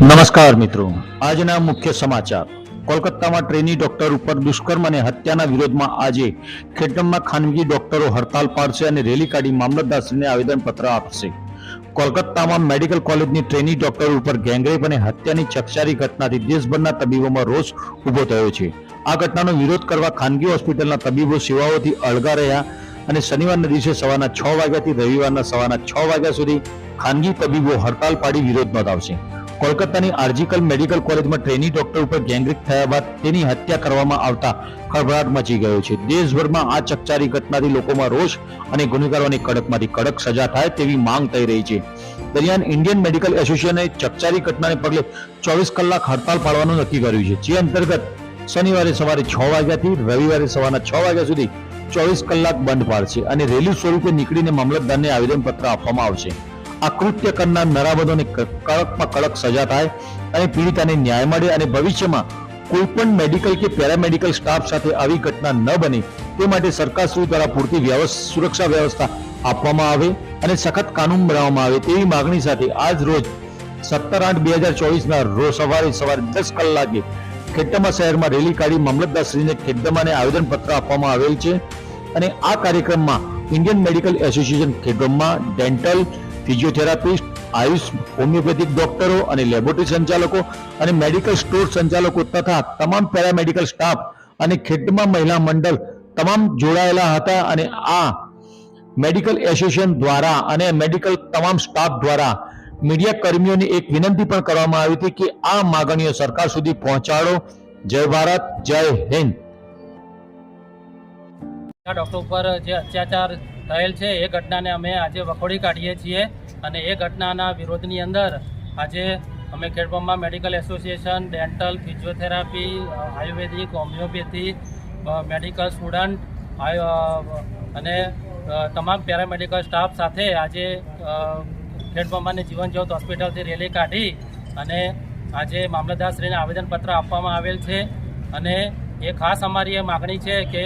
નમસ્કાર મિત્રો. આજના મુખ્ય સમાચાર. કોલકાતામાં ટ્રેની ડોક્ટર ઉપર દુષ્કર્મ અને હત્યાના વિરોધમાં આજે ખેડમમાં ખાનગી ડોક્ટરો હડતાલ પાડશે અને રેલી કાઢી મામલતદારશ્રીને આવેદનપત્ર આપશે. કોલકાતામાં મેડિકલ કોલેજની ટ્રેની ડોક્ટર ઉપર ગેંગરેપ અને હત્યાની ચકચારી ઘટનાથી દેશભરના તબીબોમાં રોષ ઊભો થયો છે. આ ઘટનાનો વિરોધ કરવા ખાનગી હોસ્પિટલના તબીબો સેવાઓથી અળગા રહ્યા અને શનિવારના દિવસે સવારના છ વાગ્યાથી રવિવારના સવારના છ વાગ્યા સુધી ખાનગી તબીબો હડતાલ પાડી વિરોધ નોંધાવશે. કોલકાતાની આર્જિકલ મેડિકલ કોલેજમાં ટ્રેની ડોક્ટર ઉપર ગેંગરેપ થયા બાદ તેની હત્યા કરવામાં આવતા ખળભળાટ મચી ગયો છે. દેશભરમાં આ ચકચારી ઘટનાથી લોકોમાં રોષ અને ગુનેગારોની કડકમાંથી કડક સજા થાય તેવી માંગ થઈ રહી છે. દરમિયાન ઇન્ડિયન મેડિકલ એસોસિએશને ચકચારી ઘટનાને પગલે ચોવીસ કલાક હડતાલ પાડવાનું નક્કી કર્યું છે. જે અંતર્ગત શનિવારે સવારે છ વાગ્યાથી રવિવારે સવારના છ વાગ્યા સુધી ચોવીસ કલાક બંધ પાડશે અને રેલી સ્વરૂપે નીકળીને મામલતદારને આવેદનપત્ર આપવામાં આવશે. આ કૃત્ય કરનાર નરાબદોને કડકમાં કડક સજા થાય અને પીડિતાને ન્યાય મળે અને ભવિષ્યમાં કોઈ પણ મેડિકલ કે પેરામેડિકલ સ્ટાફ સાથે આવી ઘટના ન બને, તે માટે સરકારશ્રી દ્વારા પૂરતી સુરક્ષા વ્યવસ્થા આપવામાં આવે અને સખત કાનૂન બનાવવામાં આવે તેવી માગણી સાથે આજ રોજ સત્તર આઠ બે હજાર ચોવીસના રોજ સવારે સવારે દસ કલાકે ખેડમા શહેરમાં રેલી કાઢી મામલતદારશ્રીને ખેડબ્રહ્માને આવેદનપત્ર આપવામાં આવેલ છે અને આ કાર્યક્રમમાં Indian medical association Khedbrahma dental physiotherapist, AYUSH, homeopathic ડોક્ટરો અને લેબોરેટરી સંચાલકો અને મેડિકલ સ્ટોર સંચાલકો તથા તમામ પેરામેડિકલ સ્ટાફ અને ખેડમાં મહિલા મંડળ તમામ જોડાયેલા હતા અને આ મેડિકલ એસોસિએશન દ્વારા અને મેડિકલ તમામ સ્ટાફ દ્વારા મીડિયા કર્મીઓને એક વિનંતી પણ કરવામાં આવી હતી કે આ માગણીઓ સરકાર સુધી પહોંચાડો. જય ભારત, જય હિન્દ. ડોક્ટર ઉપર જે અત્યાચાર થયેલ છે. એ ઘટનાને અમે આજે વખોડી કાઢીએ છીએ અને એ ઘટનાના વિરોધની અંદર આજે અમે Khedbrahma medical association, dental, physiotherapy, Ayurvedic, homeopathy medical student અને તમામ પેરામેડિકલ સ્ટાફ સાથે આજે ખેડબ્રહ્માની જીવન જ્યોત હોસ્પિટલથી રેલી કાઢી અને આજે મામલતદારશ્રીને આવેદનપત્ર આપવામાં આવેલ છે. અને એ ખાસ અમારી એ માગણી છે કે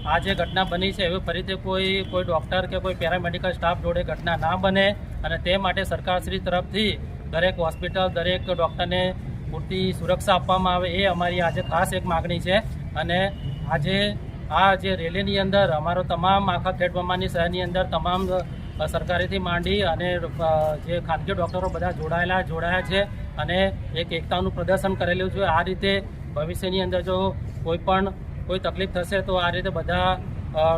આ જે ઘટના બની છે, એવી ફરીથી કોઈ કોઈ ડૉક્ટર કે કોઈ પેરામેડિકલ સ્ટાફ જોડે ઘટના ના બને અને તે માટે સરકારશ્રી તરફથી દરેક હોસ્પિટલ દરેક ડૉક્ટરને પૂરતી સુરક્ષા આપવામાં આવે એ અમારી આજે ખાસ એક માગણી છે. અને આજે આ જે રેલીની અંદર અમારો તમામ આખા ખેડબ્રહ્માની શહેરની અંદર તમામ સરકારીથી માંડી અને જે ખાનગી ડૉક્ટરો બધા જોડાયેલા, જોડાયા છે અને એક એકતાનું પ્રદર્શન કરેલું છે. આ રીતે ભવિષ્યની અંદર જો કોઈ પણ કોઈ તકલીફ થશે તો આ રીતે બધા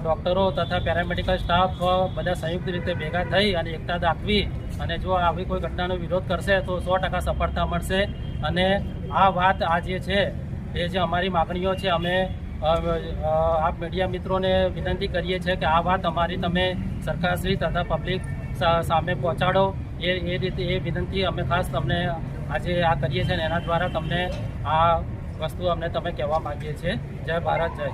ડૉક્ટરો તથા પેરામેડિકલ સ્ટાફ બધા સંયુક્ત રીતે ભેગા થઈ અને એકતા દાખવી અને જો આવી કોઈ ઘટનાનો વિરોધ કરશે તો સો ટકા સફળતા મળશે. અને આ વાત આ જે છે, એ જે અમારી માગણીઓ છે, અમે આપ મીડિયા મિત્રોને વિનંતી કરીએ છીએ કે આ વાત અમારી તમે સરકારશ્રી તથા પબ્લિક સામે પહોંચાડો. એ એ રીતે એ વિનંતી અમે ખાસ તમને આજે આ કરીએ છીએ અને એના દ્વારા તમને આ વસ્તુ અમને તમે કહેવા માંગીએ છીએ. જય ભારત જય